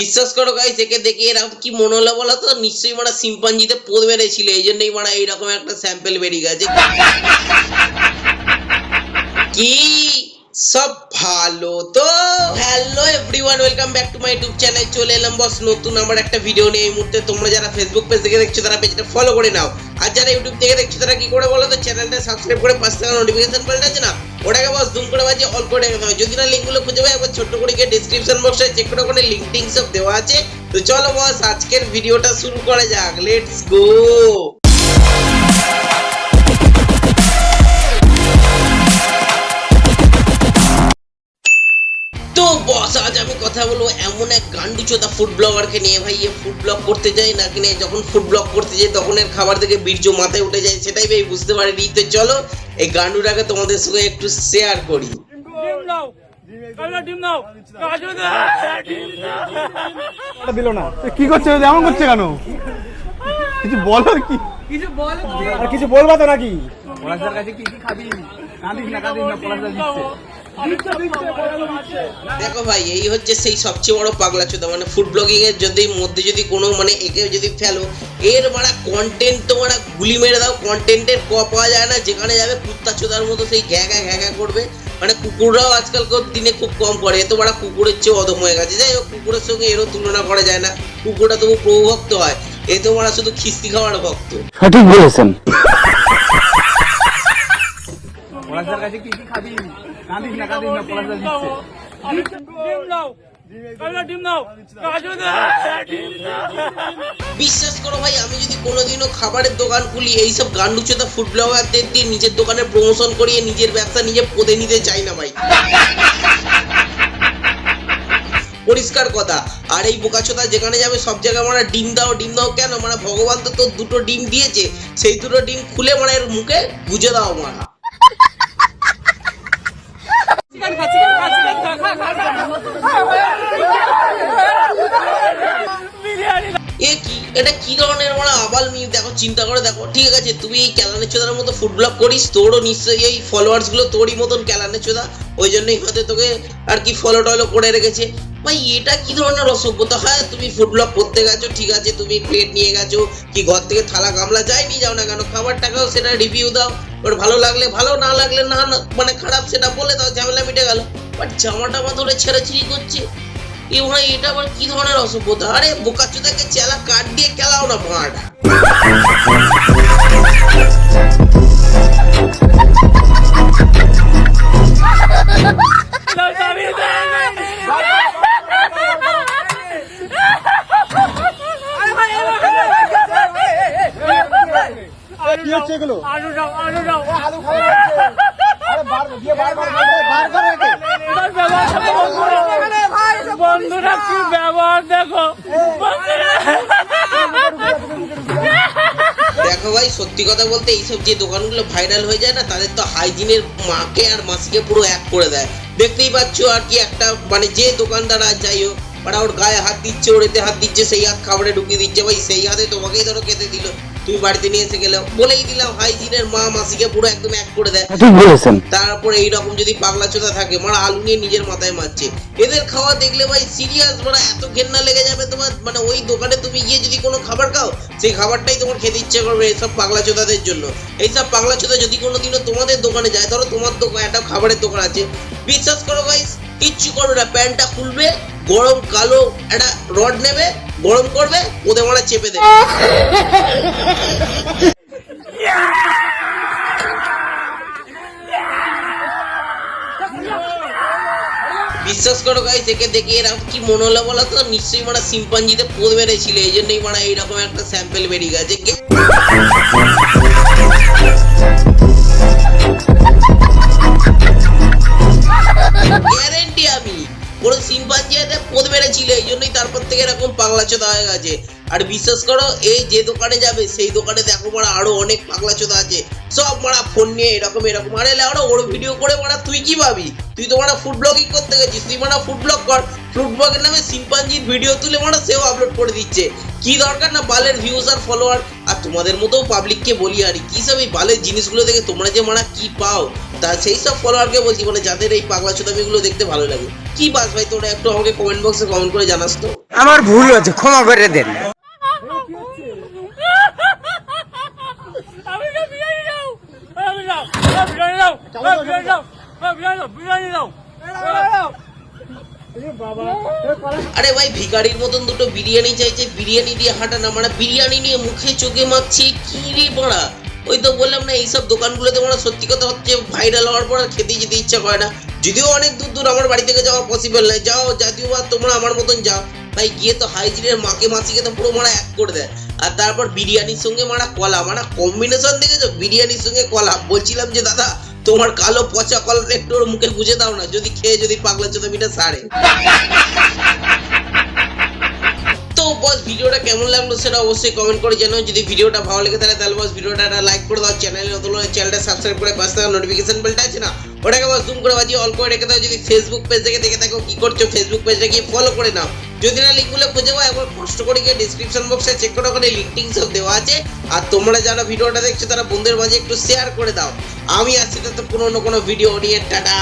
বিশ্বাস করো গাইস একে দেখে এরকম কি মনে হলো বলো তো? নিশ্চয়ই মারা সিম্পাঞ্জিতে পোদ মেরেছিল এই জন্যই মারা এইরকম একটা স্যাম্পেল বেরিয়ে গেছে। কি? সব ভালো তো? Hello everyone welcome back to my YouTube channel চলে এলাম বস নতুন আমার একটা ভিডিও নিয়ে। এই মুহূর্তে তোমরা যারা ফেসবুক পেজ থেকে দেখছ, তারা পেজটা ফলো করে নাও। আর যারা ইউটিউব থেকে দেখছ, তারা কি করে বলো তো? চ্যানেলটা সাবস্ক্রাইব করে পাঁচ টাকা নোটিফিকেশন বেলটা আছে না? ওটাকে বস জুম করে বাজে অল্প রেখে দাও। যদি না লিঙ্কগুলো খুঁজে পাই, একবার ছোট্ট করে গিয়ে ডিসক্রিপশন বক্সে চেক করে ওখানে লিঙ্ক সব দেওয়া আছে। তো চলো বস, আজকের ভিডিওটা শুরু করা যাক। লেটস গো বস আজ আমি কথা বলব এমন এক গান্ডু চোদা ফুড ব্লগারকে নিয়ে ভাই এ ফুড ব্লগ করতে যায় না কিনে যখন ফুড ব্লগ করতে যায় তখন এর খাবার থেকে বীর্য মাথায় উঠে যায় সেটাই ভাই বুঝতে পারিনি। তো চলো এই গান্ডুটাকে তোমাদের সঙ্গে একটু শেয়ার করি। ডিম দাও কালকে ডিম দাও কাজু দাও টাকা দিল না কি করছে? এমন করছে কেন? কিছু বলো কি? কিছু বল আর কিছু বলবা তো নাকি? পলাশদার কাছে কি কি খাবি? কাঁদিস না কাঁদিস না দেখো ভাই এই হচ্ছে সেই সবচেয়ে বড় পাগলা চোদা মানে ফুড ব্লগিং এর যদি মধ্যে যদি কোনো মানে একে যদি ফেলো এর মারা কন্টেন্ট তো মারা গুলি মেরে দাও। কন্টেন্টের ক পাওয়া যায় না যেখানে যাবে কুত্তা চোদার মতো সেই ঘ্যা ঘ্যা ঘ্যা ঘ্যা করবে। মানে কুকুররাও আজকালকার দিনে খুব কম করে এ তো মারা কুকুরের চেয়ে অদম হয়ে গেছে। যাই হোক কুকুরের সঙ্গে এরও তুলনা করা যায় না। কুকুরটা তবু প্রভুভক্ত হয় এ তো মারা শুধু খিস্তি খাওয়ার ভক্ত। সঠিক বলেছেন। পলাশদার কাছে কি কি খাবি? বিশ্বাস করো ভাই, আমি যদি কোনোদিনও খাবারের দোকান খুলি, এইসব গান্ডুচোদা ফুড ব্লগারদের দিয়ে নিজের দোকানে প্রমোশন করিয়ে নিজের ব্যবসা নিজে পদে নিতে চাই না ভাই। পরিষ্কার কথা। আর এই বোকাচোদা যেখানে যাবে, সব জায়গায় মানে ডিম দাও ডিম দাও কেন? মানে ভগবান তো তোর দুটো ডিম দিয়েছে, সেই দুটো ডিম খুলে মানে এর মুখে গুজে দাও মারা। চিকেন খা চিকেন খা চিকেন খা খা খা বিরিয়ানি এটা কি ধরনের মানে আবাল মি দেখো চিন্তা করে দেখো। ঠিক আছে তুমি এই ক্যালানের চোদার মতো ফুড ব্লগ করিস তোরও নিশ্চয়ই এই ফলোয়ার্সগুলো তোরই মতন ক্যালানের চোদা। ওই জন্যই হয়তো তোকে আর কি ফলো টলো করে রেখেছে। ভাই এটা কি ধরনের অসভ্যতা? হয় তুমি ফুড ব্লগ করতে গেছো ঠিক আছে তুমি প্লেট নিয়ে গেছো কি ঘর থেকে থালা গামলা যাই নিয়ে যাও না কেন? খাবার টাকাও সেটা রিভিউ দাও। ওর ভালো লাগলে ভালো না লাগলে না না, মানে খারাপ সেটা বলে দাও ঝামেলা মিটে গেল। বাট জামাটা মা ধরে ছেড়াছিড়ি করছে। এ ভাই এটা আবার কি ধরনের অসভ্যতা আরে বোকাচোদাকে চেলা কাট দিয়ে খেলাও না দাবি কি হচ্ছে আলু দাও আলু দাও আলু খাওয়া আরে বার দিয়ে বার বার বার করে একে। এবার ব্যবহার দেখো বন্ধুরা। কি ব্যবহার দেখো দেখো ভাই, সত্যি কথা বলতে এইসব যে দোকানগুলো ভাইরাল হয়ে যায় না, তাদের তো হাইজিনের মাকে আর মাসিকে পুরো এক করে দেয় দেখতেই পাচ্ছ আর কি একটা মানে যে দোকানদার আর যাই হোক ওরা ওর গায়ে হাত দিচ্ছে ওর এতে হাত দিচ্ছে সেই হাত খাবারে ঢুকিয়ে দিচ্ছে ভাই সেই হাতে তোমাকেই ধরো খেতে দিল তুমি বাড়িতে নিয়ে এসে গেলে বলেই দিলাম হাইজিনের মা মাসিকে পুরো একদম এক করে দেয় সঠিক বলেছেন তারপরে এইরকম যদি পাগলা চোদা থাকে মারা আলু নিয়ে নিজের মাথায় মারছে এদের খাওয়া দেখলে ভাই সিরিয়াস মারা এত ঘেন্না লেগে যাবে তোমার মানে ওই দোকানে তুমি গিয়ে যদি কোনো খাবার খাও সেই খাবারটাই তোমার খেতে ইচ্ছে করবে এইসব পাগলা চোদাদের জন্য। এইসব পাগলা চোদা যদি কোনোদিনও তোমাদের দোকানে যায় ধরো তোমার দোকান একটা খাবারের দোকান আছে। বিশ্বাস করো ভাই কিচ্ছু করবে না প্যান্টটা খুলবে গরম কালো একটা রড নেবে, গরম করবে, ওদের মারা চেপে দেবে। বিশ্বাস করো গাইস একে দেখে এরকম কি মনে হলো বলো তো, নিশ্চয়ই মানে সিম্পাঞ্জিতে পোদ মেরেছিল এই জন্যই মানে এইরকম একটা স্যাম্পেল বেরিয়ে গেছে। থেকে এরকম পাগলা চোদা হয়ে গেছে। আর বিশ্বাস করো, এই যে দোকানে যাবে, সেই দোকানে দেখো মারা আরও অনেক পাগলা চোদা আছে। সব মারা ফোন নিয়ে এরকম এরকম। আরে লাউড়া, ওর ভিডিও করে মারা তুই কি ভাবি? তুই তো মারা ফুড ব্লগিং করতে গেছিস, তুই মারা ফুড ব্লগ কর। ফুড ব্লগের নামে সিম্পাঞ্জির ভিডিও তুলে মারা সেও আপলোড করে দিচ্ছে। কি দরকার না বালের ভিউজ আর ফলোয়ার আর তোমাদের মতো পাবলিককে বলি আর কি সব এই বালের জিনিসগুলো দেখে তোমরা যে মারা কি পাও, তা সেই সব ফলোয়ারকে বলছি মানে যাদের এই পাগলা চোদামিগুলো দেখতে ভালো লাগে। কি বাস ভাই, তোরা একটু আমাকে কমেন্ট বক্সে কমেন্ট করে জানাস তো। আমার ভুল হচ্ছে ক্ষমা করে দেন। আরে ভাই ভিখারির মতন দুটো বিরিয়ানি চাইছে। বিরিয়ানি দিয়ে হাঁটা না মানে বিরিয়ানি নিয়ে মুখে চোখে মাখছি কি রে বড়া? ওই তো বললাম না এইসব দোকানগুলোতে মানে সত্যি কথা হচ্ছে ভাইরাল হওয়ার পর আর খেতে যেতে ইচ্ছা করে না। যদিও অনেক দূর দূর আমার বাড়ি থেকে যাওয়া পসিবল নয়। যাও যদিও বা তোমরা আমার মতন যাও। ভাই গিয়ে তো হাইজিনের মাকে মাসিকে তো পুরো মারা এক করে দেয়। আর তারপর বিরিয়ানির সঙ্গে মারা কলা। মারা কম্বিনেশন দেখেছ? বিরিয়ানির সঙ্গে কলা। বলছিলাম যে, দাদা, তোমার কালো পচা কলাটা একটু ওর মুখে গুজে দাও না। যদি খেয়ে যদি পাগলা চোদা মিটা সারে। বস, ভিডিওটা কেমন লাগল সেটা অবশ্যই কমেন্ট করে জানাও। যদি ভিডিওটা ভালো লেগে থাকে, তাহলে বস, ভিডিওটা একটা লাইক করে দাও। চ্যানেলে নতুন হলে চ্যানেলটা সাবস্ক্রাইব করে পাশে থাকা নোটিফিকেশন বেলটা আছে না? ওটাকে বস জুম করে বাজিয়ে অল করে রেখে দাও। যদি ফেসবুক পেজ থেকে দেখে থাকো, কি করছ ফেসবুক পেজটা গিয়ে ফলো করে নাও। যদি না লিঙ্কগুলো খুঁজে পাও, একবার কষ্ট করে গিয়ে ডিসক্রিপশন বক্সে চেক করে ওখানে লিঙ্ক টিঙ্ক সব দেওয়া আছে। আর তোমরা যারা ভিডিওটা দেখছ, তারা বন্ধুদের মাঝে একটু শেয়ার করে দাও। আমি আসছি তো না কোনো ভিডিও নিয়ে, টাটা!